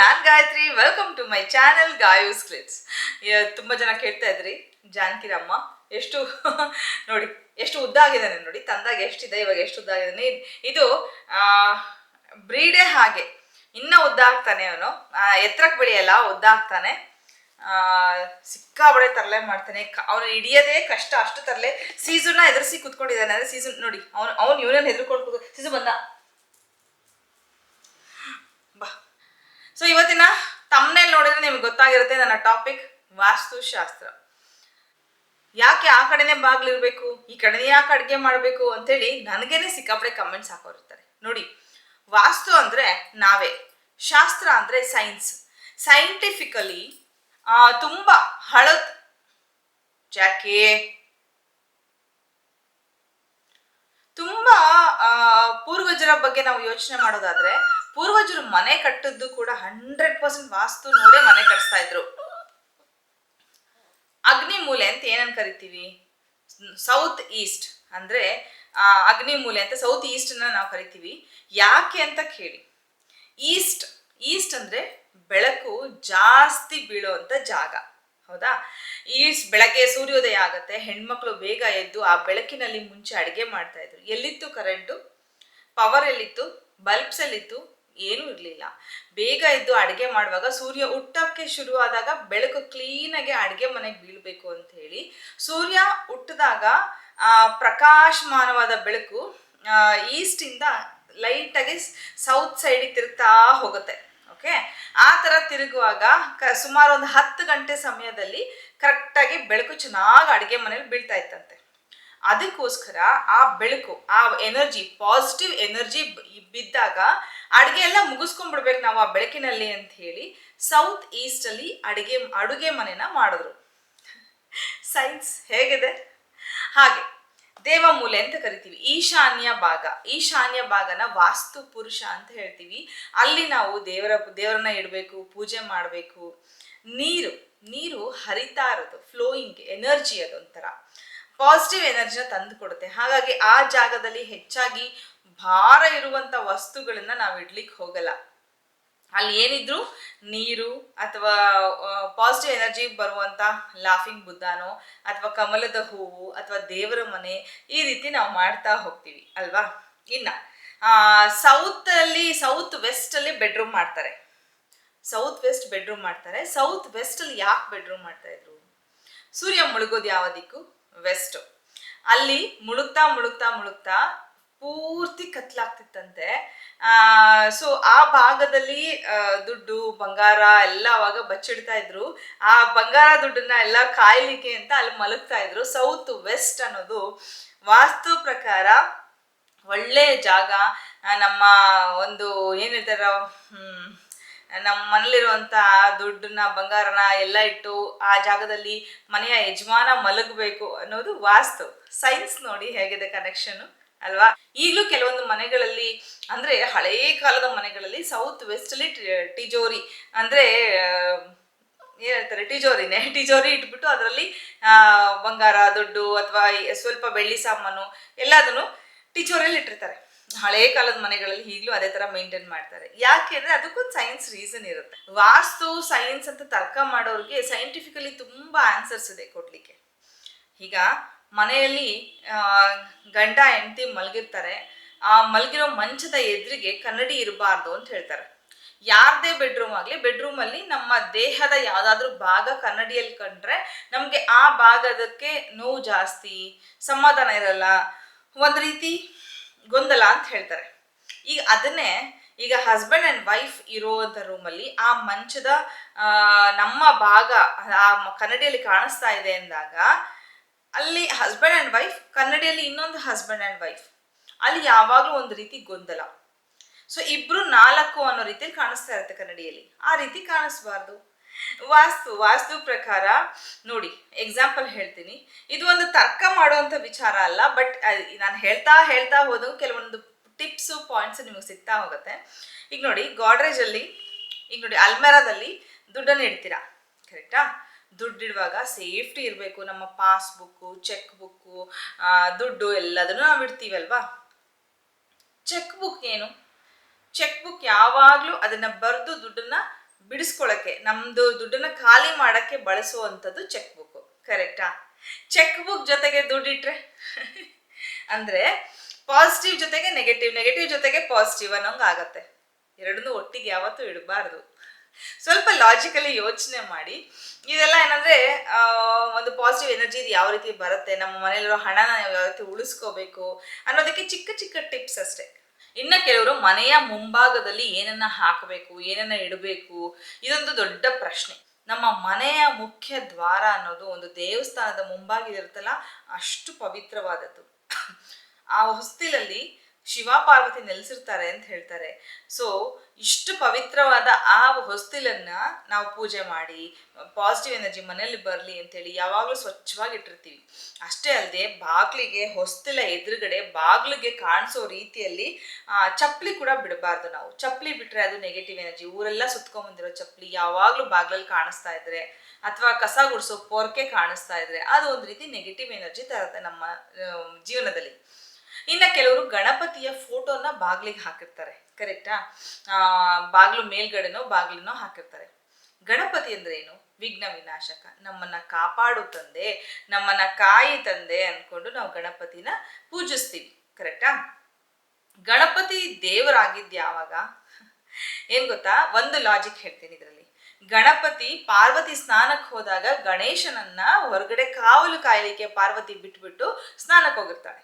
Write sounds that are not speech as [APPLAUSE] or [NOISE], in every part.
Non Gayathri welcome to my channel Gayu's clips ತುಂಬ ಜನ ಕೇಳ್ತಾ ಇದ್ರಿ ಜಾನಕಿರಮ್ಮ ಎಷ್ಟು, ನೋಡಿ, ಎಷ್ಟು ಉದ್ದ ಆಗಿದ್ದಾನೆ ನೋಡಿ, ತಂದಾಗ ಎಷ್ಟಿದೆ, ಇವಾಗ ಎಷ್ಟು ಉದ್ದ ಆಗಿದ್ದಾನೆ. ಇದು ಬ್ರೀಡೇ ಹಾಗೆ, ಇನ್ನ ಉದ್ದ ಆಗ್ತಾನೆ ಅವನು. ಎತ್ತರಕ್ಕೆ ಬೆಳೆಯಲ್ಲ, ಉದ್ದ ಆಗ್ತಾನೆ. ಸಿಕ್ಕಾಬಳೆ ತರಲೆ ಮಾಡ್ತಾನೆ. ಅವನು ಹಿಡಿಯೋದೇ ಕಷ್ಟ, ಅಷ್ಟು ತರಲೆ ಸೀಸನ್ನ ಎದುರಿಸಿ ಕುತ್ಕೊಂಡಿದ್ದಾನೆ. ಅಂದ್ರೆ ಸೀಸನ್ ನೋಡಿ, ಅವನು, ಅವ್ನು ಇವನನ್ನ ಹೆದರ್ಕೊಂಡು ಸೀಸನ್ ಬಂದ ಸೊ ಇವತ್ತಿನ ತಮ್ಮನೇಲಿ ನೋಡಿದ್ರೆ ನಿಮ್ಗೆ ಗೊತ್ತಾಗಿರುತ್ತೆ ನನ್ನ ಟಾಪಿಕ್ ವಾಸ್ತುಶಾಸ್ತ್ರ. ಯಾಕೆ ಆ ಕಡೆನೇ ಬಾಗ್ಲಿರ್ಬೇಕು, ಈ ಕಡೆನೇ ಯಾಕೆ ಅಡುಗೆ ಮಾಡಬೇಕು ಅಂತೇಳಿ ನನಗೇನೆ ಸಿಕ್ಕಾಪಡೆ ಕಮೆಂಟ್ಸ್ ಹಾಕೋರಿರ್ತಾರೆ. ನೋಡಿ, ವಾಸ್ತು ಅಂದರೆ ನಾವೇ, ಶಾಸ್ತ್ರ ಅಂದರೆ ಸೈನ್ಸ್ ಸೈಂಟಿಫಿಕಲಿ ತುಂಬ ಹಳದ್ ಜಾಕೆ. ತುಂಬಾ ಪೂರ್ವಜರ ಬಗ್ಗೆ ನಾವು ಯೋಚನೆ ಮಾಡೋದಾದ್ರೆ ಪೂರ್ವಜರು ಮನೆ ಕಟ್ಟದ್ದು ಕೂಡ ಹಂಡ್ರೆಡ್ ಪರ್ಸೆಂಟ್ ವಾಸ್ತು ನೋಡೇ ಮನೆ ಕಟ್ಸ್ತಾ ಇದ್ರು. ಅಗ್ನಿ ಮೂಲೆ ಅಂತ ಏನನ್ ಕರಿತೀವಿ? ಸೌತ್ ಈಸ್ಟ್ ಅಂದ್ರೆ ಆ, ಅಗ್ನಿ ಮೂಲೆ ಅಂತ ಸೌತ್ ಈಸ್ಟ್ ನಾವು ಕರಿತೀವಿ. ಯಾಕೆ ಅಂತ ಕೇಳಿ. ಈಸ್ಟ್ ಈಸ್ಟ್ ಅಂದ್ರೆ ಬೆಳಕು ಜಾಸ್ತಿ ಬೀಳುವಂತ ಜಾಗ. ಹೌದಾ? ಈಸ್ಟ್ ಬೆಳಗ್ಗೆ ಸೂರ್ಯೋದಯ ಆಗತ್ತೆ ಹೆಣ್ಮಕ್ಳು ಬೇಗ ಎದ್ದು ಆ ಬೆಳಕಿನಲ್ಲಿ ಮುಂಚೆ ಅಡಿಗೆ ಮಾಡ್ತಾ ಇದ್ರು. ಎಲ್ಲಿತ್ತು ಕರೆಂಟು ಪವರ್ ಎಲ್ಲಿತ್ತು? ಬಲ್ಬ್ಸ್ ಎಲ್ಲಿತ್ತು? ಏನೂ ಇರಲಿಲ್ಲ. ಬೇಗ ಎದ್ದು ಅಡುಗೆ ಮಾಡುವಾಗ ಸೂರ್ಯ ಹುಟ್ಟಕ್ಕೆ ಶುರುವಾದಾಗ ಬೆಳಕು ಕ್ಲೀನಾಗಿ ಅಡುಗೆ ಮನೆಗೆ ಬೀಳಬೇಕು ಅಂತ ಹೇಳಿ ಸೂರ್ಯ ಹುಟ್ಟಿದಾಗ ಪ್ರಕಾಶಮಾನವಾದ ಬೆಳಕು ಈಸ್ಟಿಂದ ಲೈಟಾಗಿ ಸೌತ್ ಸೈಡಿಗೆ ತಿರುಗ್ತಾ ಹೋಗುತ್ತೆ. ಓಕೆ ಆ ಥರ ತಿರುಗುವಾಗ ಕ, ಸುಮಾರು ಒಂದು ಹತ್ತು ಗಂಟೆ ಸಮಯದಲ್ಲಿ ಕರೆಕ್ಟಾಗಿ ಬೆಳಕು ಚೆನ್ನಾಗಿ ಅಡುಗೆ ಮನೇಲಿ ಬೀಳ್ತಾ ಇತ್ತಂತೆ. ಅದಕ್ಕೋಸ್ಕರ ಆ ಬೆಳಕು, ಆ ಎನರ್ಜಿ ಪಾಸಿಟಿವ್ ಎನರ್ಜಿ ಬಿದ್ದಾಗ ಅಡುಗೆ ಎಲ್ಲ ಮುಗಿಸ್ಕೊಂಡ್ಬಿಡ್ಬೇಕು ನಾವು ಆ ಬೆಳಕಿನಲ್ಲಿ ಅಂತ ಹೇಳಿ ಸೌತ್ ಈಸ್ಟಲ್ಲಿ ಅಡುಗೆ ಅಡುಗೆ ಮನೆನ ಮಾಡಿದ್ರು. ಸೈನ್ಸ್ ಹೇಗಿದೆ? ಹಾಗೆ, ದೇವಮೂಲೆ ಅಂತ ಕರಿತೀವಿ, ಈಶಾನ್ಯ ಭಾಗ. ಈಶಾನ್ಯ ಭಾಗನ ವಾಸ್ತು ಪುರುಷ ಅಂತ ಹೇಳ್ತೀವಿ. ಅಲ್ಲಿ ನಾವು ದೇವರ, ದೇವರನ್ನ ಇಡಬೇಕು, ಪೂಜೆ ಮಾಡಬೇಕು. ನೀರು ನೀರು ಹರಿತಾ ಇರೋದು ಫ್ಲೋಯಿಂಗ್ ಎನರ್ಜಿ ಅದೊಂಥರ. ಪಾಸಿಟಿವ್ ಎನರ್ಜಿನ ತಂದು ಕೊಡುತ್ತೆ. ಹಾಗಾಗಿ ಆ ಜಾಗದಲ್ಲಿ ಹೆಚ್ಚಾಗಿ ಭಾರ ಇರುವಂತ ವಸ್ತುಗಳನ್ನ ನಾವು ಇಡ್ಲಿಕ್ಕೆ ಹೋಗಲ್ಲ. ಅಲ್ಲಿ ಏನಿದ್ರು ನೀರು ಅಥವಾ ಪಾಸಿಟಿವ್ ಎನರ್ಜಿ ಬರುವಂತ ಲಾಫಿಂಗ್ ಬುದ್ಧನೋ ಅಥವಾ ಕಮಲದ ಹೂವು ಅಥವಾ ದೇವರ ಮನೆ ಈ ರೀತಿ ನಾವು ಮಾಡ್ತಾ ಹೋಗ್ತೀವಿ ಅಲ್ವಾ? ಇನ್ನ ಸೌತ್ ಅಲ್ಲಿ ಸೌತ್ ವೆಸ್ಟ್ ಅಲ್ಲಿ ಬೆಡ್ರೂಮ್ ಮಾಡ್ತಾರೆ. ಸೌತ್ ವೆಸ್ಟ್ ಬೆಡ್ರೂಮ್ ಮಾಡ್ತಾರೆ. ಸೌತ್ ವೆಸ್ಟ್ ಅಲ್ಲಿ ಯಾಕೆ ಬೆಡ್ರೂಮ್ ಮಾಡ್ತಾ ಇದ್ರು? ಸೂರ್ಯ ಮುಳುಗೋದು ಯಾವ ದಿಕ್ಕು? ವೆಸ್ಟ್ ಅಲ್ಲಿ ಮುಳುಗ್ತಾ ಮುಳುಗ್ತಾ ಮುಳುಗ್ತಾ ಪೂರ್ತಿ ಕತ್ಲಾಗ್ತಿತ್ತಂತೆ. ಸೊ ಆ ಭಾಗದಲ್ಲಿ ದುಡ್ಡು, ಬಂಗಾರ ಎಲ್ಲ ಅವಾಗ ಬಚ್ಚಿಡ್ತಾ ಇದ್ರು. ಆ ಬಂಗಾರ ದುಡ್ಡನ್ನ ಎಲ್ಲ ಕಾಯ್ಲಿಕ್ಕೆ ಅಂತ ಅಲ್ಲಿ ಮಲಗ್ತಾ ಇದ್ರು. ಸೌತ್ ವೆಸ್ಟ್ ಅನ್ನೋದು ವಾಸ್ತು ಪ್ರಕಾರ ಒಳ್ಳೆ ಜಾಗ. ನಮ್ಮ ಒಂದು ಏನಿರ್ತಾರ ನಮ್ಮ ಮನೇಲಿರುವಂಥ ದುಡ್ಡನ್ನ, ಬಂಗಾರನ ಎಲ್ಲ ಇಟ್ಟು ಆ ಜಾಗದಲ್ಲಿ ಮನೆಯ ಯಜಮಾನ ಮಲಗಬೇಕು ಅನ್ನೋದು ವಾಸ್ತು. ಸೈನ್ಸ್ ನೋಡಿ ಹೇಗಿದೆ ಕನೆಕ್ಷನ್ ಅಲ್ವಾ? ಈಗಲೂ ಕೆಲವೊಂದು ಮನೆಗಳಲ್ಲಿ, ಅಂದ್ರೆ ಹಳೇ ಕಾಲದ ಮನೆಗಳಲ್ಲಿ ಸೌತ್ ವೆಸ್ಟ್ ಅಲ್ಲಿ ಟಿಜೋರಿ ಅಂದ್ರೆ ಏನ್ ಹೇಳ್ತಾರೆ ಟಿಜೋರಿನೇ ಟಿಜೋರಿ [LAUGHS] ಇಟ್ಬಿಟ್ಟು ಅದರಲ್ಲಿ ಬಂಗಾರ, ದುಡ್ಡು, ಅಥವಾ ಸ್ವಲ್ಪ ಬೆಳ್ಳಿ ಸಾಮಾನು, ಎಲ್ಲದನ್ನು ಟಿಜೋರಿಯಲ್ಲಿ ಇಟ್ಟಿರ್ತಾರೆ ಹಳೇ ಕಾಲದ ಮನೆಗಳಲ್ಲಿ ಈಗಲೂ ಅದೇ ತರ ಮೇಂಟೈನ್ ಮಾಡ್ತಾರೆ. ಯಾಕೆ ಅಂದ್ರೆ ಅದಕ್ಕೊಂದು ಸೈನ್ಸ್ ರೀಸನ್ ಇರುತ್ತೆ. ವಾಸ್ತು ಸೈನ್ಸ್ ಅಂತ ತರ್ಕ ಮಾಡೋರಿಗೆ ಸೈಂಟಿಫಿಕಲಿ ತುಂಬಾ ಆನ್ಸರ್ಸ್ ಇದೆ ಕೊಡ್ಲಿಕ್ಕೆ. ಈಗ ಮನೆಯಲ್ಲಿ ಗಂಡ, ಹೆಂಡತಿ ಮಲಗಿರ್ತಾರೆ. ಆ ಮಲಗಿರೋ ಮಂಚದ ಎದುರಿಗೆ ಕನ್ನಡಿ ಇರಬಾರ್ದು ಅಂತ ಹೇಳ್ತಾರೆ. ಯಾರದೇ ಬೆಡ್ರೂಮ್ ಆಗಲಿ ಬೆಡ್ರೂಮಲ್ಲಿ ನಮ್ಮ ದೇಹದ ಯಾವುದಾದ್ರೂ ಭಾಗ ಕನ್ನಡಿಯಲ್ಲಿ ಕಂಡ್ರೆ ನಮಗೆ ಆ ಭಾಗದಕ್ಕೆ ನೋವು ಜಾಸ್ತಿ, ಸಮಾಧಾನ ಇರಲ್ಲ. ಒಂದು ರೀತಿ ಗೊಂದಲ ಅಂತ ಹೇಳ್ತಾರೆ. ಈಗ ಅದನ್ನೇ ಈಗ ಹಸ್ಬೆಂಡ್ ಅಂಡ್ ವೈಫ್ ಇರೋದ ರೂಮಲ್ಲಿ ಆ ಮಂಚದ ನಮ್ಮ ಭಾಗ, ಆ ಕನ್ನಡಿಯಲ್ಲಿ ಕಾಣಿಸ್ತಾ ಇದೆ ಅಂದಾಗ ಅಲ್ಲಿ ಹಸ್ಬೆಂಡ್ ಆ್ಯಂಡ್ ವೈಫ್ ಕನ್ನಡಿಯಲ್ಲಿ ಇನ್ನೊಂದು ಹಸ್ಬೆಂಡ್ ಆ್ಯಂಡ್ ವೈಫ್ ಅಲ್ಲಿ ಯಾವಾಗಲೂ ಒಂದು ರೀತಿ ಗೊಂದಲ. ಸೊ ಇಬ್ರು ನಾಲ್ಕು ಅನ್ನೋ ರೀತಿಯಲ್ಲಿ ಕಾಣಿಸ್ತಾ ಇರುತ್ತೆ ಕನ್ನಡಿಯಲ್ಲಿ. ಆ ರೀತಿ ಕಾಣಿಸ್ಬಾರ್ದು. ವಾಸ್ತು ವಾಸ್ತು ಪ್ರಕಾರ ನೋಡಿ ಎಕ್ಸಾಂಪಲ್ ಹೇಳ್ತೀನಿ. ಇದು ಒಂದು ತರ್ಕ ಮಾಡುವಂಥ ವಿಚಾರ ಅಲ್ಲ ಬಟ್ ನಾನು ಹೇಳ್ತಾ ಹೇಳ್ತಾ ಹೋದಾಗ ಕೆಲವೊಂದು ಟಿಪ್ಸು ಪಾಯಿಂಟ್ಸ್ ನಿಮಗೆ ಸಿಗ್ತಾ ಹೋಗುತ್ತೆ. ಈಗ ನೋಡಿ, ಗಾಡ್ರೇಜಲ್ಲಿ, ಈಗ ನೋಡಿ, ಅಲ್ಮೆರಾದಲ್ಲಿ ದುಡ್ಡನ್ನು ಇಡ್ತೀರಾ? ಕರೆಕ್ಟಾ ದುಡ್ಡಿಡುವಾಗ ಸೇಫ್ಟಿ ಇರಬೇಕು, ನಮ್ಮ ಪಾಸ್ಬುಕ್ಕು ಚೆಕ್ ಬುಕ್ಕು ದುಡ್ಡು ಎಲ್ಲದನ್ನು ನಾವು ಇಡ್ತೀವಲ್ವಾ? ಚೆಕ್ ಬುಕ್ ಏನು? ಚೆಕ್ ಬುಕ್ ಯಾವಾಗಲೂ ಅದನ್ನು ಬರೆದು ದುಡ್ಡನ್ನ ಬಿಡಿಸ್ಕೊಳಕ್ಕೆ, ನಮ್ದು ದುಡ್ಡನ್ನ ಖಾಲಿ ಮಾಡಕ್ಕೆ ಬಳಸುವಂಥದ್ದು ಚೆಕ್ ಬುಕ್ ಕರೆಕ್ಟಾ ಚೆಕ್ ಬುಕ್ ಜೊತೆಗೆ ದುಡ್ಡಿಟ್ರೆ? [LAUGHS] ಅಂದ್ರೆ ಪಾಸಿಟಿವ್ ಜೊತೆಗೆ ನೆಗೆಟಿವ್ ನೆಗೆಟಿವ್ ಜೊತೆಗೆ ಪಾಸಿಟಿವ್ ಅನ್ನೋಂಗ್ ಆಗತ್ತೆ. ಎರಡನ್ನೂ ಒಟ್ಟಿಗೆ ಯಾವತ್ತೂ ಇಡಬಾರ್ದು. ಸ್ವಲ್ಪ ಲಾಜಿಕಲಿ ಯೋಚನೆ ಮಾಡಿ. ಇದೆಲ್ಲ ಏನಂದ್ರೆ ಒಂದು ಪಾಸಿಟಿವ್ ಎನರ್ಜಿ ಯಾವ ರೀತಿ ಬರುತ್ತೆ, ನಮ್ಮ ಮನೇಲಿರೋ ಹಣನ ಯಾವ ರೀತಿ ಉಳಿಸ್ಕೋಬೇಕು ಅನ್ನೋದಕ್ಕೆ ಚಿಕ್ಕ ಚಿಕ್ಕ ಟಿಪ್ಸ್ ಅಷ್ಟೇ. ಇನ್ನ ಕೆಲವರು ಮನೆಯ ಮುಂಭಾಗದಲ್ಲಿ ಏನನ್ನ ಹಾಕಬೇಕು, ಏನನ್ನ ಇಡಬೇಕು, ಇದೊಂದು ದೊಡ್ಡ ಪ್ರಶ್ನೆ. ನಮ್ಮ ಮನೆಯ ಮುಖ್ಯ ದ್ವಾರ ಅನ್ನೋದು ಒಂದು ದೇವಸ್ಥಾನದ ಮುಂಭಾಗ ಇರುತ್ತಲ್ಲ, ಅಷ್ಟು ಪವಿತ್ರವಾದದ್ದು. ಆ ಹೊಸ್ತಿಲಲ್ಲಿ ಶಿವ ಪಾರ್ವತಿ ನೆಲೆಸಿರ್ತಾರೆ ಅಂತ ಹೇಳ್ತಾರೆ. ಸೊ ಇಷ್ಟು ಪವಿತ್ರವಾದ ಆ ಹೊಸ್ತಿಲನ್ನ ನಾವು ಪೂಜೆ ಮಾಡಿ ಪಾಸಿಟಿವ್ ಎನರ್ಜಿ ಮನೇಲಿ ಬರಲಿ ಅಂತೇಳಿ ಯಾವಾಗಲೂ ಸ್ವಚ್ಛವಾಗಿ ಇಟ್ಟಿರ್ತೀವಿ. ಅಷ್ಟೇ ಅಲ್ಲದೆ ಬಾಗ್ಲಿಗೆ, ಹೊಸ್ತಿಲ ಎದುರುಗಡೆ ಬಾಗಿಲಿಗೆ ಕಾಣಿಸೋ ರೀತಿಯಲ್ಲಿ ಚಪ್ಪಲಿ ಕೂಡ ಬಿಡಬಾರ್ದು ನಾವು. ಚಪ್ಪಲಿ ಬಿಟ್ರೆ ಅದು ನೆಗೆಟಿವ್ ಎನರ್ಜಿ ಊರೆಲ್ಲ ಸುತ್ಕೊಂಡ್ಬಂದಿರೋ ಚಪ್ಪಲಿ ಯಾವಾಗಲೂ ಬಾಗಿಲಲ್ಲಿ ಕಾಣಿಸ್ತಾ ಇದ್ರೆ, ಅಥವಾ ಕಸ ಗುಡಿಸೋ ಪೊರ್ಕೆ ಕಾಣಿಸ್ತಾ ಇದ್ರೆ, ಅದು ಒಂದು ರೀತಿ ನೆಗೆಟಿವ್ ಎನರ್ಜಿ ತರುತ್ತೆ ನಮ್ಮ ಜೀವನದಲ್ಲಿ. ಇನ್ನ ಕೆಲವರು ಗಣಪತಿಯ ಫೋಟೋನ ಬಾಗ್ಲಿಗೆ ಹಾಕಿರ್ತಾರೆ, ಕರೆಕ್ಟಾ? ಬಾಗ್ಲು ಮೇಲ್ಗಡೆನೋ ಬಾಗ್ಲಿನೋ ಹಾಕಿರ್ತಾರೆ. ಗಣಪತಿ ಅಂದ್ರೆ ಏನು ವಿಘ್ನ ವಿನಾಶಕ. ನಮ್ಮನ್ನ ಕಾಪಾಡು ತಂದೆ, ನಮ್ಮನ್ನ ಕಾಯಿ ತಂದೆ ಅನ್ಕೊಂಡು ನಾವು ಗಣಪತಿನ ಪೂಜಿಸ್ತೀವಿ, ಕರೆಕ್ಟಾ? ಗಣಪತಿ ದೇವರಾಗಿದ್ದು ಯಾವಾಗ ಏನ್ ಗೊತ್ತಾ? ಒಂದು ಲಾಜಿಕ್ ಹೇಳ್ತೀನಿ ಇದರಲ್ಲಿ. ಗಣಪತಿ ಪಾರ್ವತಿ ಸ್ನಾನಕ್ಕೆ ಹೋದಾಗ ಗಣೇಶನನ್ನ ಹೊರಗಡೆ ಕಾವಲು ಕಾಯಲಿಕ್ಕೆ ಪಾರ್ವತಿ ಬಿಟ್ಬಿಟ್ಟು ಸ್ನಾನಕ್ಕೆ ಹೋಗಿರ್ತಾಳೆ.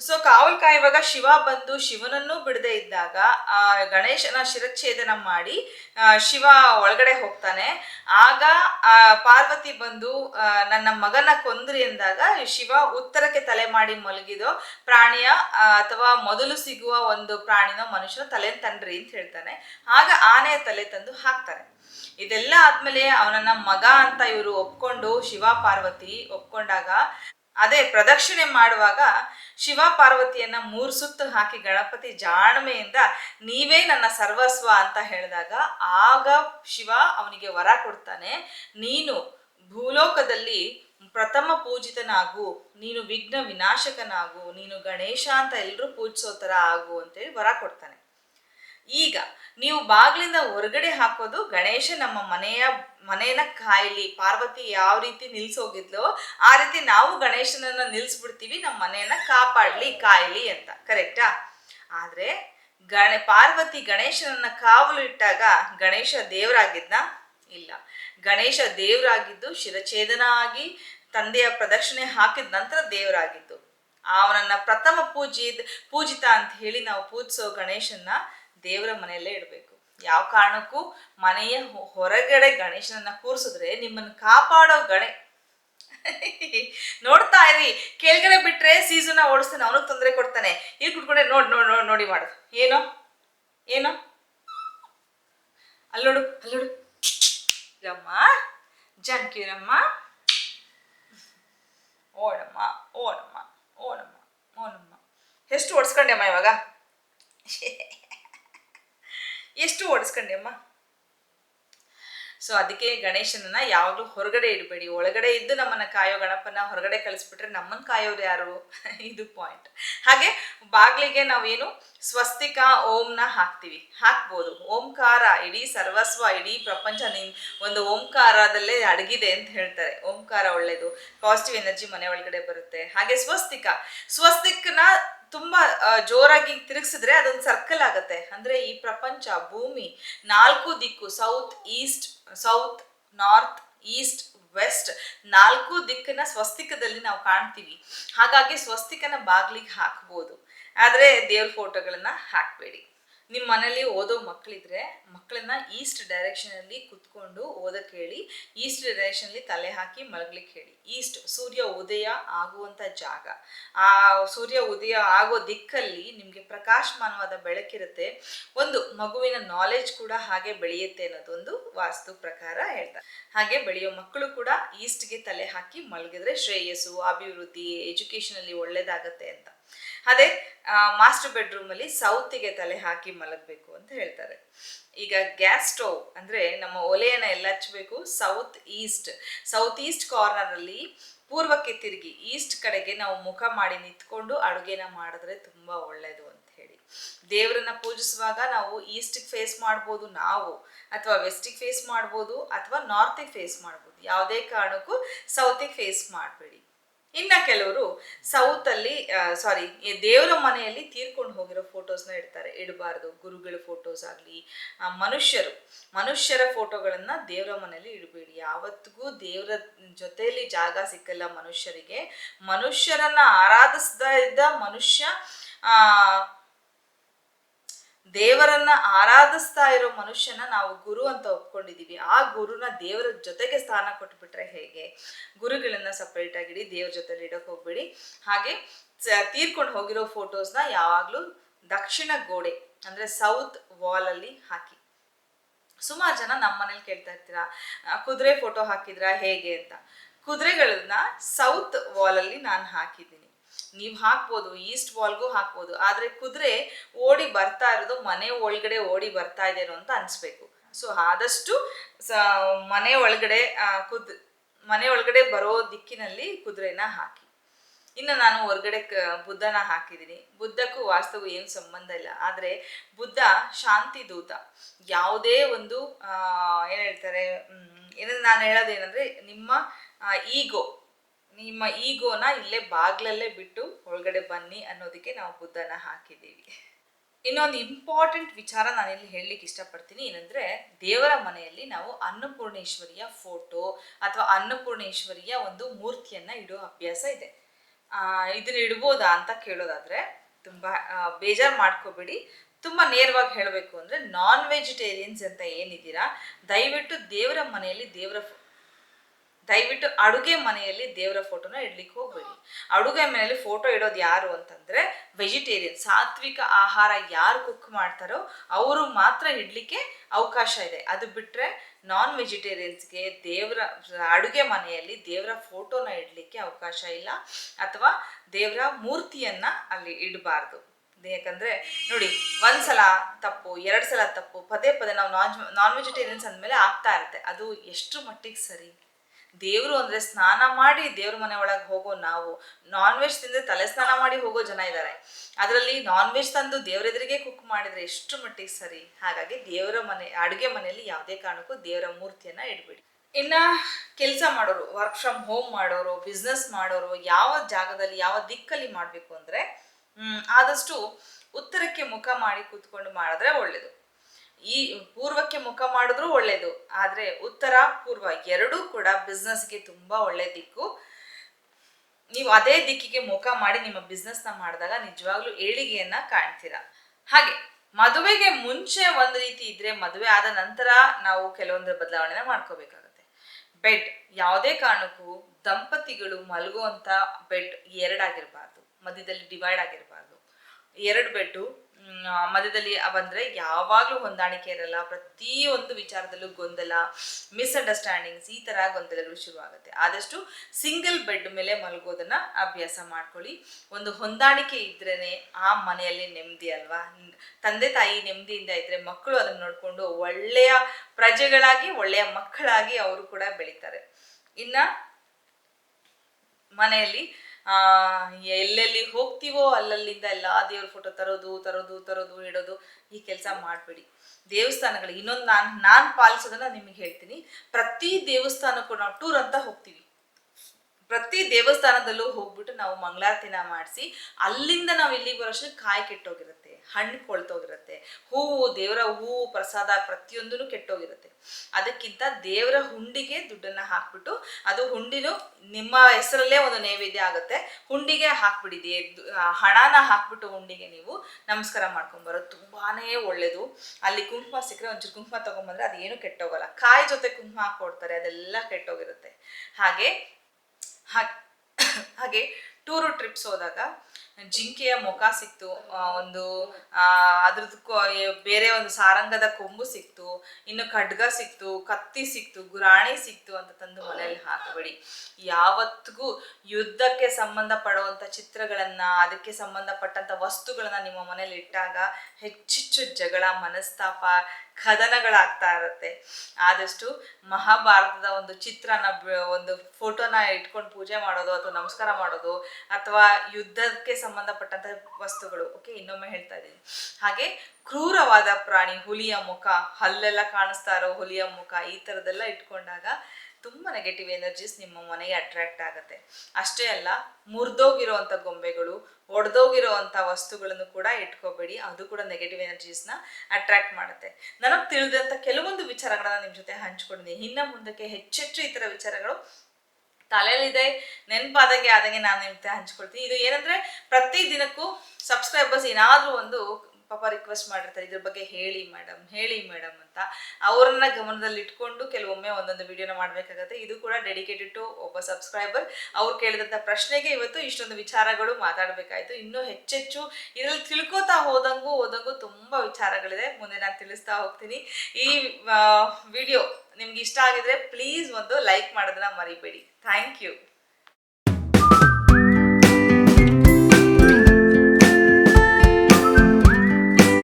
ಸೊ ಕಾವಲ್ ಕಾಯುವಾಗ ಶಿವ ಬಂದು ಶಿವನನ್ನು ಬಿಡದೆ ಇದ್ದಾಗ, ಆ, ಗಣೇಶನ ಶಿರಚ್ಛೇದನ ಮಾಡಿ ಶಿವ ಒಳಗಡೆ ಹೋಗ್ತಾನೆ. ಆಗ, ಆ, ಪಾರ್ವತಿ ಬಂದು ನನ್ನ ಮಗನ ಕೊಂದ್ರಿ ಎಂದಾಗ ಶಿವ ಉತ್ತರಕ್ಕೆ ತಲೆ ಮಾಡಿ ಮಲಗಿದೋ, ಪ್ರಾಣಿಯ ಅಥವಾ ಮೊದಲು ಸಿಗುವ ಒಂದು ಪ್ರಾಣಿನೋ ಮನುಷ್ಯನ ತಲೆ ತನ್ರಿ ಅಂತ ಹೇಳ್ತಾನೆ. ಆಗ ಆನೆಯ ತಲೆ ತಂದು ಹಾಕ್ತಾರೆ. ಇದೆಲ್ಲ ಆದ್ಮೇಲೆ ಅವನನ್ನ ಮಗ ಅಂತ ಇವರು ಒಪ್ಕೊಂಡು, ಶಿವ ಪಾರ್ವತಿ ಒಪ್ಕೊಂಡಾಗ ಅದೇ ಪ್ರದಕ್ಷಿಣೆ ಮಾಡುವಾಗ ಶಿವ ಪಾರ್ವತಿಯನ್ನ ಮೂರು ಸುತ್ತು ಹಾಕಿ ಗಣಪತಿ ಜಾಣ್ಮೆಯಿಂದ ನೀವೇ ನನ್ನ ಸರ್ವಸ್ವ ಅಂತ ಹೇಳಿದಾಗ ಆಗ ಶಿವ ಅವನಿಗೆ ವರ ಕೊಡ್ತಾನೆ, ನೀನು ಭೂಲೋಕದಲ್ಲಿ ಪ್ರಥಮ ಪೂಜಿತನಾಗು, ನೀನು ವಿಘ್ನ ವಿನಾಶಕನಾಗು, ನೀನು ಗಣೇಶ ಅಂತ ಎಲ್ಲರೂ ಪೂಜಿಸೋ ಥರ ಆಗು ಅಂತೇಳಿ ವರ ಕೊಡ್ತಾನೆ. ಈಗ ನೀವು ಬಾಗಿಲಿಂದ ಹೊರಗಡೆ ಹಾಕೋದು ಗಣೇಶ ನಮ್ಮ ಮನೆಯ ಮನೆಯನ್ನ ಕಾಯಲಿ, ಪಾರ್ವತಿ ಯಾವ ರೀತಿ ನಿಲ್ಸೋಗಿದ್ಲೋ ಆ ರೀತಿ ನಾವು ಗಣೇಶನನ್ನ ನಿಲ್ಸ್ಬಿಡ್ತೀವಿ, ನಮ್ಮ ಮನೆಯನ್ನ ಕಾಪಾಡ್ಲಿ, ಕಾಯಲಿ ಅಂತ. ಕರೆಕ್ಟಾ ಆದ್ರೆ ಗಣ, ಪಾರ್ವತಿ ಗಣೇಶನನ್ನ ಕಾವಲು ಇಟ್ಟಾಗ ಗಣೇಶ ದೇವರಾಗಿದ್ನ? ಇಲ್ಲ. ಗಣೇಶ ದೇವರಾಗಿದ್ದು ಶಿರಛೇದನ ಆಗಿ ತಂದೆಯ ಪ್ರದಕ್ಷಿಣೆ ಹಾಕಿದ ನಂತರ ದೇವರಾಗಿದ್ದು. ಅವನನ್ನ ಪ್ರಥಮ ಪೂಜಿ ಪೂಜಿತ ಅಂತ ಹೇಳಿ ನಾವು ಪೂಜಿಸೋ ಗಣೇಶನ್ನ ದೇವರ ಮನೆಯಲ್ಲೇ ಇಡಬೇಕು. ಯಾವ ಕಾರಣಕ್ಕೂ ಮನೆಯ ಹೊರಗಡೆ ಗಣೇಶನನ್ನ ಕೂರಿಸಿದ್ರೆ ನಿಮ್ಮನ್ನು ಕಾಪಾಡೋ ಗಣೆ. ನೋಡ್ತಾ ಇರಿ, ಕೆಳಗಡೆ ಬಿಟ್ರೆ ಸೀಸನ್ ಓಡಿಸ್ತಾನೆ, ಅವನಿಗೆ ತೊಂದರೆ ಕೊಡ್ತಾನೆ. ಇಲ್ಲಿ ಕುಟ್ಕೊಂಡೆ ನೋಡ್ ನೋಡ್ ನೋಡ್, ನೋಡಿ ಮಾಡು ಏನೋ? ಏನೋ? ಅಲ್ಲೋಡು ಅಲ್ಲೋಡು ರಮ್ಮ ಜಂಕಿರಮ್ಮ ಓಡಮ್ಮ ಓಡಮ್ಮ ಓಡಮ್ಮ ಓಡಮ್ಮ ಎಷ್ಟು ಓಡಿಸ್ಕೊಂಡೆಮ್ಮ ಇವಾಗ? ಎಷ್ಟು ಓಡಿಸ್ಕೊಂಡೆ ಅಮ್ಮ? ಸೊ ಅದಕ್ಕೆ ಗಣೇಶನನ್ನ ಯಾವಾಗಲೂ ಹೊರಗಡೆ ಇಡಬೇಡಿ. ಒಳಗಡೆ ಇದ್ದು ನಮ್ಮನ್ನ ಕಾಯೋ ಗಣಪನ ಹೊರಗಡೆ ಕಳಿಸ್ಬಿಟ್ರೆ ನಮ್ಮನ್ನ ಕಾಯೋರು ಯಾರು? [LAUGHS] ಇದು ಪಾಯಿಂಟ್ ಹಾಗೆ ಬಾಗ್ಲಿಗೆ ನಾವೇನು ಸ್ವಸ್ತಿಕ ಓಂನ ಹಾಕ್ತೀವಿ. ಹಾಕ್ಬೋದು. ಓಂಕಾರ, ಇಡೀ ಸರ್ವಸ್ವ, ಇಡೀ ಪ್ರಪಂಚ ನಿನ್ ಒಂದು ಓಂಕಾರದಲ್ಲೇ ಅಡಗಿದೆ ಅಂತ ಹೇಳ್ತಾರೆ. ಓಂಕಾರ ಒಳ್ಳೇದು. ಪಾಸಿಟಿವ್ ಎನರ್ಜಿ ಮನೆ ಒಳಗಡೆ ಬರುತ್ತೆ. ಹಾಗೆ ಸ್ವಸ್ತಿಕ. ಸ್ವಸ್ತಿಕ್ನ ತುಂಬಾ ಜೋರಾಗಿ ತಿರುಗಿಸಿದ್ರೆ ಅದೊಂದು ಸರ್ಕಲ್ ಆಗತ್ತೆ. ಅಂದ್ರೆ ಈ ಪ್ರಪಂಚ, ಭೂಮಿ, ನಾಲ್ಕು ದಿಕ್ಕು south east south north east west ನಾಲ್ಕು ದಿಕ್ಕನ್ನ ಸ್ವಸ್ತಿಕದಲ್ಲಿ ನಾವು ಕಾಣ್ತೀವಿ. ಹಾಗಾಗಿ ಸ್ವಸ್ತಿಕನ ಬಾಗ್ಲಿಗೆ ಹಾಕ್ಬೋದು. ಆದ್ರೆ ದೇವ್ರ ಫೋಟೋಗಳನ್ನ ಹಾಕ್ಬೇಡಿ. ನಿಮ್ಮ ಮನೇಲಿ ಓದೋ ಮಕ್ಕಳಿದ್ರೆ ಮಕ್ಕಳನ್ನ ಈಸ್ಟ್ ಡೈರೆಕ್ಷನಲ್ಲಿ ಕುತ್ಕೊಂಡು ಓದಕ್ಕೆ ಹೇಳಿ ಈಸ್ಟ್ ಡೈರೆಕ್ಷನಲ್ಲಿ ತಲೆ ಹಾಕಿ ಮಲಗ್ಲಿಕ್ಕೆ ಹೇಳಿ ಈಸ್ಟ್ ಸೂರ್ಯ ಉದಯ ಆಗುವಂತ ಜಾಗ. ಆ ಸೂರ್ಯ ಉದಯ ಆಗೋ ದಿಕ್ಕಲ್ಲಿ ನಿಮಗೆ ಪ್ರಕಾಶಮಾನವಾದ ಬೆಳಕಿರುತ್ತೆ. ಒಂದು ಮಗುವಿನ ನಾಲೆಜ್ ಕೂಡ ಹಾಗೆ ಬೆಳೆಯುತ್ತೆ ಅನ್ನೋದೊಂದು ವಾಸ್ತು ಪ್ರಕಾರ ಹೇಳ್ತಾರೆ. ಹಾಗೆ ಬೆಳೆಯೋ ಮಕ್ಕಳು ಕೂಡ ಈಸ್ಟ್ಗೆ ತಲೆ ಹಾಕಿ ಮಲಗಿದ್ರೆ ಶ್ರೇಯಸ್ಸು, ಅಭಿವೃದ್ಧಿ ಎಜುಕೇಶನ್ ಅಲ್ಲಿ ಒಳ್ಳೇದಾಗತ್ತೆ ಅಂತ. ಅದೇ ಮಾಸ್ಟರ್ ಬೆಡ್ರೂಮ್ ಅಲ್ಲಿ ಸೌತಿಗೆ ತಲೆ ಹಾಕಿ ಮಲಗಬೇಕು ಅಂತ ಹೇಳ್ತಾರೆ. ಈಗ ಗ್ಯಾಸ್ ಸ್ಟೋವ್ ಅಂದ್ರೆ ನಮ್ಮ ಒಲೆಯನ್ನ ಎಲ್ಲ ಹಚ್ಚಬೇಕು south east south east corner ಅಲ್ಲಿ ಪೂರ್ವಕ್ಕೆ ತಿರುಗಿ ಈಸ್ಟ್ ಕಡೆಗೆ ನಾವು ಮುಖ ಮಾಡಿ ನಿಂತ್ಕೊಂಡು ಅಡುಗೆನ ಮಾಡಿದ್ರೆ ತುಂಬಾ ಒಳ್ಳೇದು ಅಂತ ಹೇಳಿ. ದೇವರನ್ನ ಪೂಜಿಸುವಾಗ ನಾವು ಈಸ್ಟಿಗೆ ಫೇಸ್ ಮಾಡ್ಬೋದು ನಾವು, ಅಥವಾ ವೆಸ್ಟಿಗೆ ಫೇಸ್ ಮಾಡ್ಬೋದು, ಅಥವಾ ನಾರ್ತಿಗೆ ಫೇಸ್ ಮಾಡ್ಬೋದು. ಯಾವುದೇ ಕಾರಣಕ್ಕೂ ಸೌತಿಗೆ ಫೇಸ್ ಮಾಡಬೇಡಿ. ಇನ್ನ ಕೆಲವರು ಸೌತ್ ಅಲ್ಲಿ ಸಾರಿ ದೇವರ ಮನೆಯಲ್ಲಿ ತೀರ್ಕೊಂಡು ಹೋಗಿರೋ ಫೋಟೋಸ್ನ ಇಡ್ತಾರೆ. ಇಡಬಾರ್ದು. ಗುರುಗಳ ಫೋಟೋಸ್ ಆಗಲಿ ಮನುಷ್ಯರು. ಮನುಷ್ಯರ ಫೋಟೋಗಳನ್ನ ದೇವರ ಮನೆಯಲ್ಲಿ ಇಡಬೇಡಿ. ಯಾವತ್ತಿಗೂ ದೇವರ ಜೊತೆಯಲ್ಲಿ ಜಾಗ ಸಿಕ್ಕಲ್ಲ ಮನುಷ್ಯರಿಗೆ. ಮನುಷ್ಯರನ್ನ ಆರಾಧಿಸ್ತಾ ಇದ್ದ ಮನುಷ್ಯ, ಆ ದೇವರನ್ನ ಆರಾಧಿಸ್ತಾ ಇರೋ ಮನುಷ್ಯನ ನಾವು ಗುರು ಅಂತ ಒಪ್ಕೊಂಡಿದೀವಿ. ಆ ಗುರುನ ದೇವರ ಜೊತೆಗೆ ಸ್ಥಾನ ಕೊಟ್ಬಿಟ್ರೆ ಹೇಗೆ? ಗುರುಗಳನ್ನ ಸಪ್ರೇಟ್ ಆಗಿಡಿ, ದೇವ್ರ ಜೊತೆಲಿ ಇಡಕ್ ಹೋಗ್ಬೇಡಿ. ಹಾಗೆ ತೀರ್ಕೊಂಡು ಹೋಗಿರೋ ಫೋಟೋಸ್ನ ಯಾವಾಗ್ಲೂ ದಕ್ಷಿಣ ಗೋಡೆ, ಅಂದ್ರೆ ಸೌತ್ ವಾಲ್ ಅಲ್ಲಿ ಹಾಕಿ. ಸುಮಾರು ಜನ ನಮ್ಮ ಮನೇಲಿ ಕೇಳ್ತಾ ಇರ್ತೀರಾ ಕುದುರೆ ಫೋಟೋ ಹಾಕಿದ್ರಾ ಹೇಗೆ ಅಂತ? ಕುದುರೆಗಳನ್ನ ಸೌತ್ ವಾಲ್ ಅಲ್ಲಿ ನಾನು ಹಾಕಿದ್ದೀನಿ. ನೀವು ಹಾಕ್ಬೋದು, ಈಸ್ಟ್ ವಾಲ್ಗೂ ಹಾಕ್ಬೋದು, ಆದರೆ ಕುದುರೆ ಓಡಿ ಬರ್ತಾ ಇರೋದು, ಮನೆ ಒಳಗಡೆ ಓಡಿ ಬರ್ತಾ ಇದೇನೋ ಅಂತ ಅನಿಸ್ಬೇಕು. ಸೊ ಆದಷ್ಟು ಸ, ಮನೆ ಒಳಗಡೆ ಕುದ್, ಮನೆ ಒಳಗಡೆ ಬರೋ ದಿಕ್ಕಿನಲ್ಲಿ ಕುದುರೆನ ಹಾಕಿ. ಇನ್ನು ನಾನು ಹೊರಗಡೆ ಕ, ಬುದ್ಧನ ಹಾಕಿದ್ದೀನಿ ಬುದ್ಧಕ್ಕೂ ವಾಸ್ತವ ಏನು ಸಂಬಂಧ ಇಲ್ಲ. ಆದರೆ ಬುದ್ಧ ಶಾಂತಿ ದೂತ. ಯಾವುದೇ ಒಂದು ಏನು ಹೇಳ್ತಾರೆ ಏನಂದ್ರೆ ನಾನು ಹೇಳೋದೇನಂದ್ರೆ ನಿಮ್ಮ ಈಗೋ ನಿಮ್ಮ ಈಗೋನ ಇಲ್ಲೇ ಬಾಗ್ಲಲ್ಲೇ ಬಿಟ್ಟು ಒಳಗಡೆ ಬನ್ನಿ ಅನ್ನೋದಕ್ಕೆ ನಾವು ಬುದ್ಧನ ಹಾಕಿದ್ದೀವಿ. ಇನ್ನೊಂದು ಇಂಪಾರ್ಟೆಂಟ್ ವಿಚಾರ ನಾನು ಇಲ್ಲಿ ಹೇಳಲಿಕ್ಕೆ ಇಷ್ಟಪಡ್ತೀನಿ. ಏನಂದ್ರೆ, ದೇವರ ಮನೆಯಲ್ಲಿ ನಾವು ಅನ್ನಪೂರ್ಣೇಶ್ವರಿಯ ಫೋಟೋ ಅಥವಾ ಅನ್ನಪೂರ್ಣೇಶ್ವರಿಯ ಒಂದು ಮೂರ್ತಿಯನ್ನ ಇಡೋ ಅಭ್ಯಾಸ ಇದೆ. ಇದನ್ನ ಇಡ್ಬೋದಾ ಅಂತ ಕೇಳೋದಾದ್ರೆ, ತುಂಬಾ ಬೇಜಾರು ಮಾಡ್ಕೋಬೇಡಿ. ತುಂಬಾ ನೇರವಾಗಿ ಹೇಳಬೇಕು ಅಂದ್ರೆ ನಾನ್ ವೆಜಿಟೇರಿಯನ್ಸ್ ಅಂತ ಏನಿದ್ದೀರಾ, ದಯವಿಟ್ಟು ದೇವರ ಮನೆಯಲ್ಲಿ ದೇವರ ದಯವಿಟ್ಟು ಅಡುಗೆ ಮನೆಯಲ್ಲಿ ದೇವರ ಫೋಟೋನ ಇಡ್ಲಿಕ್ಕೆ ಹೋಗ್ಬೇಡಿ. ಅಡುಗೆ ಮನೆಯಲ್ಲಿ ಫೋಟೋ ಇಡೋದು ಯಾರು ಅಂತಂದ್ರೆ ವೆಜಿಟೇರಿಯನ್ ಸಾತ್ವಿಕ ಆಹಾರ ಯಾರು ಕುಕ್ ಮಾಡ್ತಾರೋ ಅವರು ಮಾತ್ರ ಇಡ್ಲಿಕ್ಕೆ ಅವಕಾಶ ಇದೆ. ಅದು ಬಿಟ್ರೆ ನಾನ್ ವೆಜಿಟೇರಿಯನ್ಸ್ಗೆ ದೇವರ, ಅಡುಗೆ ಮನೆಯಲ್ಲಿ ದೇವರ ಫೋಟೋನ ಇಡಲಿಕ್ಕೆ ಅವಕಾಶ ಇಲ್ಲ. ಅಥವಾ ದೇವರ ಮೂರ್ತಿಯನ್ನ ಅಲ್ಲಿ ಇಡಬಾರ್ದು. ಯಾಕಂದ್ರೆ ನೋಡಿ ಒಂದ್ಸಲ ತಪ್ಪು, ಎರಡು ಸಲ ತಪ್ಪು, ಪದೇ ಪದೇ ನಾವು ನಾನ್ ನಾನ್ ವೆಜಿಟೇರಿಯನ್ಸ್ ಅಂದಮೇಲೆ ಆಗ್ತಾ ಇರುತ್ತೆ. ಅದು ಎಷ್ಟು ಮಟ್ಟಿಗೆ ಸರಿ? ದೇವರು ಅಂದ್ರೆ ಸ್ನಾನ ಮಾಡಿ ದೇವ್ರ ಮನೆ ಒಳಗೆ ಹೋಗೋ ನಾವು. ನಾನ್ ವೆಜ್ ತಿಂದ್ರೆ ತಲೆ ಸ್ನಾನ ಮಾಡಿ ಹೋಗೋ ಜನ ಇದ್ದಾರೆ ಅದರಲ್ಲಿ ನಾನ್ ವೆಜ್ ತಂದು ದೇವರೆದುರಿಗೆ ಕುಕ್ ಮಾಡಿದ್ರೆ ಎಷ್ಟು ಮಟ್ಟಿಗೆ ಸರಿ? ಹಾಗಾಗಿ ದೇವರ ಮನೆ, ಅಡುಗೆ ಮನೆಯಲ್ಲಿ ಯಾವುದೇ ಕಾರಣಕ್ಕೂ ದೇವರ ಮೂರ್ತಿಯನ್ನ ಇಡ್ಬೇಡಿ. ಇನ್ನ ಕೆಲಸ ಮಾಡೋರು ವರ್ಕ್ ಫ್ರಮ್ ಹೋಮ್ ಮಾಡೋರು ಬಿಸ್ನೆಸ್ ಮಾಡೋರು ಯಾವ ಜಾಗದಲ್ಲಿ, ಯಾವ ದಿಕ್ಕಲ್ಲಿ ಮಾಡಬೇಕು ಅಂದ್ರೆ ಆದಷ್ಟು ಉತ್ತರಕ್ಕೆ ಮುಖ ಮಾಡಿ ಕೂತ್ಕೊಂಡು ಮಾಡಿದ್ರೆ ಒಳ್ಳೇದು. ಈ ಪೂರ್ವಕ್ಕೆ ಮುಖ ಮಾಡಿದ್ರು ಒಳ್ಳೇದು, ಆದ್ರೆ ಉತ್ತರ ಪೂರ್ವ ಎರಡೂ ಕೂಡ ಬಿಸ್ನೆಸ್ಗೆ ತುಂಬಾ ಒಳ್ಳೆ ದಿಕ್ಕು. ನೀವು ಅದೇ ದಿಕ್ಕಿಗೆ ಮುಖ ಮಾಡಿ ನಿಮ್ಮ ಬಿಸ್ನೆಸ್ನ ಮಾಡಿದಾಗ ನಿಜವಾಗ್ಲೂ ಏಳಿಗೆಯನ್ನ ಕಾಣ್ತೀರಾ? ಹಾಗೆ, ಮದುವೆಗೆ ಮುಂಚೆ ಒಂದು ರೀತಿ ಇದ್ರೆ ಮದುವೆ ಆದ ನಂತರ ನಾವು ಕೆಲವೊಂದು ಬದಲಾವಣೆನ ಮಾಡ್ಕೋಬೇಕಾಗತ್ತೆ. ಬೆಡ್, ಯಾವುದೇ ಕಾರಣಕ್ಕೂ ದಂಪತಿಗಳು ಮಲಗುವಂತ ಬೆಡ್ ಎರಡಾಗಿರ್ಬಾರ್ದು, ಮಧ್ಯದಲ್ಲಿ ಡಿವೈಡ್ ಆಗಿರ್ಬಾರ್ದು. ಎರಡು ಬೆಡ್ಡು ಮಧ್ಯದಲ್ಲಿ ಬಂದ್ರೆ ಯಾವಾಗಲೂ ಹೊಂದಾಣಿಕೆ ಇರಲ್ಲ. ಪ್ರತಿಯೊಂದು ವಿಚಾರದಲ್ಲೂ ಗೊಂದಲ ಮಿಸ್ಅಂಡರ್ಸ್ಟ್ಯಾಂಡಿಂಗ್ಸ್ ಈ ತರ ಗೊಂದಲಗಳು ಶುರುವಾಗುತ್ತೆ. ಆದಷ್ಟು ಸಿಂಗಲ್ ಬೆಡ್ ಮೇಲೆ ಮಲಗೋದನ್ನ ಅಭ್ಯಾಸ ಮಾಡ್ಕೊಳ್ಳಿ. ಒಂದು ಹೊಂದಾಣಿಕೆ ಇದ್ರೇನೆ ಆ ಮನೆಯಲ್ಲಿ ನೆಮ್ಮದಿ ಅಲ್ವಾ? ತಂದೆ ತಾಯಿ ನೆಮ್ಮದಿಯಿಂದ ಇದ್ರೆ ಮಕ್ಕಳು ಅದನ್ನ ನೋಡ್ಕೊಂಡು ಒಳ್ಳೆಯ ಪ್ರಜೆಗಳಾಗಿ, ಒಳ್ಳೆಯ ಮಕ್ಕಳಾಗಿ ಅವರು ಕೂಡ ಬೆಳೀತಾರೆ. ಇನ್ನ ಮನೆಯಲ್ಲಿ ಎಲ್ಲೆಲ್ಲಿ ಹೋಗ್ತೀವೋ ಅಲ್ಲಲ್ಲಿಂದ ಎಲ್ಲ ದೇವ್ರ ಫೋಟೋ ತರೋದು ತರೋದು ತರೋದು, ಇಡೋದು, ಈ ಕೆಲಸ ಮಾಡಬೇಡಿ. ದೇವಸ್ಥಾನಗಳು, ಇನ್ನೊಂದು ನಾನು ನಾನು ಪಾಲಿಸೋದನ್ನ ನಿಮಗೆ ಹೇಳ್ತೀನಿ. ಪ್ರತಿ ದೇವಸ್ಥಾನಕ್ಕೂ ನಾವು ಟೂರ್ ಅಂತ ಹೋಗ್ತೀವಿ. ಪ್ರತಿ ದೇವಸ್ಥಾನದಲ್ಲೂ ಹೋಗ್ಬಿಟ್ಟು ನಾವು ಮಂಗಳಾರತಿನ ಮಾಡಿಸಿ, ಅಲ್ಲಿಂದ ನಾವು ಇಲ್ಲಿಗೆ ಬರೋಷ್ಟು ಕಾಯಿ ಕೆಟ್ಟೋಗಿರುತ್ತೆ. ಹಣ್ಣು ಕೊಳ್ತೋಗಿರುತ್ತೆ ಹೂವು ದೇವರ ಹೂವು ಪ್ರಸಾದ ಪ್ರತಿಯೊಂದೂ ಕೆಟ್ಟೋಗಿರುತ್ತೆ. ಅದಕ್ಕಿಂತ ದೇವರ ಹುಂಡಿಗೆ ದುಡ್ಡನ್ನು ಹಾಕ್ಬಿಟ್ಟು ಅದು ಹುಂಡಿನೂ ನಿಮ್ಮ ಹೆಸರಲ್ಲೇ ಒಂದು ನೈವೇದ್ಯ ಆಗುತ್ತೆ. ಹುಂಡಿಗೆ ಹಾಕ್ಬಿಡಿದೆ. ಹಣನ ಹಾಕ್ಬಿಟ್ಟು ಹುಂಡಿಗೆ ನೀವು ನಮಸ್ಕಾರ ಮಾಡ್ಕೊಂಬರೋದು ತುಂಬಾನೇ ಒಳ್ಳೆಯದು ಅಲ್ಲಿ ಕುಂಕುಮ ಸಿಕ್ಕರೆ ಒಂಚೂರು ಕುಂಕುಮ ತಗೊಂಬಂದ್ರೆ ಅದೇನು ಕೆಟ್ಟೋಗಲ್ಲ. ಕಾಯಿ ಜೊತೆ ಕುಂಕುಮ ಹಾಕೊಡ್ತಾರೆ, ಅದೆಲ್ಲ ಕೆಟ್ಟೋಗಿರುತ್ತೆ. ಹಾಗೆ ಹಾಗೆ ಟೂರು ಟ್ರಿಪ್ಸ್ ಹೋದಾಗ ಜಿಂಕೆಯ ಮುಖ ಸಿಕ್ತು ಒಂದು ಅದ್ರದ್ದು ಬೇರೆ ಒಂದು ಸಾರಂಗದ ಕೊಂಬು ಸಿಕ್ತು, ಇನ್ನು ಖಡ್ಗ ಸಿಕ್ತು, ಕತ್ತಿ ಸಿಕ್ತು, ಗುರಾಣಿ ಸಿಕ್ತು ಅಂತ ತಂದು ಮನೆಯಲ್ಲಿ ಹಾಕಬೇಡಿ. ಯಾವತ್ತಿಗೂ ಯುದ್ಧಕ್ಕೆ ಸಂಬಂಧಪಡುವಂತ ಚಿತ್ರಗಳನ್ನ, ಅದಕ್ಕೆ ಸಂಬಂಧಪಟ್ಟಂತ ವಸ್ತುಗಳನ್ನ ನಿಮ್ಮ ಮನೇಲಿ ಇಟ್ಟಾಗ ಹೆಚ್ಚೆಚ್ಚು ಜಗಳ, ಮನಸ್ತಾಪ ಕದನಗಳಾಗ್ತಾ ಇರುತ್ತೆ. ಆದಷ್ಟು ಮಹಾಭಾರತದ ಒಂದು ಚಿತ್ರನ ಒಂದು ಫೋಟೋನ ಇಟ್ಕೊಂಡು ಪೂಜೆ ಮಾಡೋದು ಅಥವಾ ನಮಸ್ಕಾರ ಮಾಡೋದು ಅಥವಾ ಯುದ್ಧಕ್ಕೆ ಸಂಬಂಧಪಟ್ಟಂತ ವಸ್ತುಗಳು, ಓಕೆ, ಇನ್ನೊಮ್ಮೆ ಹೇಳ್ತಾ ಇದ್ದೀನಿ. ಹಾಗೆ ಕ್ರೂರವಾದ ಪ್ರಾಣಿ ಹುಲಿಯ ಮುಖ, ಹಲ್ಲೆಲ್ಲ ಕಾಣಿಸ್ತಾ ಇರೋ ಹುಲಿಯ ಮುಖ ಈ ಥರದ್ದೆಲ್ಲ ಇಟ್ಕೊಂಡಾಗ ತುಂಬ ನೆಗೆಟಿವ್ ಎನರ್ಜೀಸ್ ನಿಮ್ಮ ಮನೆಗೆ ಅಟ್ರಾಕ್ಟ್ ಆಗುತ್ತೆ. ಅಷ್ಟೇ ಅಲ್ಲ ಮುರಿದೋಗಿರೋವಂಥ ಗೊಂಬೆಗಳು ಒಡೆದೋಗಿರೋವಂಥ ವಸ್ತುಗಳನ್ನು ಕೂಡ ಇಟ್ಕೋಬೇಡಿ. ಅದು ಕೂಡ ನೆಗೆಟಿವ್ ಎನರ್ಜೀಸ್ನ ಅಟ್ರಾಕ್ಟ್ ಮಾಡುತ್ತೆ. ನನಗೆ ತಿಳಿದಂಥ ಕೆಲವೊಂದು ವಿಚಾರಗಳನ್ನು ನಿಮ್ಮ ಜೊತೆ ಹಂಚ್ಕೊಂಡಿದ್ದೀನಿ ಇನ್ನು ಮುಂದಕ್ಕೆ ಹೆಚ್ಚೆಚ್ಚು ಈ ಥರ ವಿಚಾರಗಳು ತಲೆಯಲ್ಲಿದೆ, ನೆನಪಾದಂಗೆ ಆದಂಗೆ ನಾನು ನಿಮ್ಮ ಜೊತೆ ಹಂಚ್ಕೊಳ್ತೀನಿ. ಇದು ಏನಂದ್ರೆ, ಪ್ರತಿ ದಿನಕ್ಕೂ ಸಬ್ಸ್ಕ್ರೈಬರ್ಸ್ ಏನಾದರೂ ಒಂದು ಪಾಪ ರಿಕ್ವೆಸ್ಟ್ ಮಾಡಿರ್ತಾರೆ, ಇದ್ರ ಬಗ್ಗೆ ಹೇಳಿ ಮೇಡಮ್ ಹೇಳಿ ಮೇಡಮ್ ಅಂತ. ಅವರನ್ನ ಗಮನದಲ್ಲಿ ಇಟ್ಕೊಂಡು ಕೆಲವೊಮ್ಮೆ ಒಂದೊಂದು ವಿಡಿಯೋನ ಮಾಡಬೇಕಾಗತ್ತೆ. ಇದು ಕೂಡ ಡೆಡಿಕೇಟೆಡ್ ಟು ಒಬ್ಬ ಸಬ್ಸ್ಕ್ರೈಬರ್ ಅವ್ರು ಕೇಳಿದಂಥ ಪ್ರಶ್ನೆಗೆ ಇವತ್ತು ಇಷ್ಟೊಂದು ವಿಚಾರಗಳು ಮಾತಾಡಬೇಕಾಯಿತು. ಇನ್ನೂ ಹೆಚ್ಚೆಚ್ಚು ಇದರಲ್ಲಿ ತಿಳ್ಕೊತಾ ಹೋದಂಗೂ ಹೋದಂಗೂ ತುಂಬ ವಿಚಾರಗಳಿದೆ. ಮುಂದೆ ನಾನು ತಿಳಿಸ್ತಾ ಹೋಗ್ತೀನಿ. ಈ ವಿಡಿಯೋ ನಿಮ್ಗೆ ಇಷ್ಟ ಆಗಿದ್ರೆ ಪ್ಲೀಸ್ ಒಂದು ಲೈಕ್ ಮಾಡೋದನ್ನ ಮರಿಬೇಡಿ. Thank you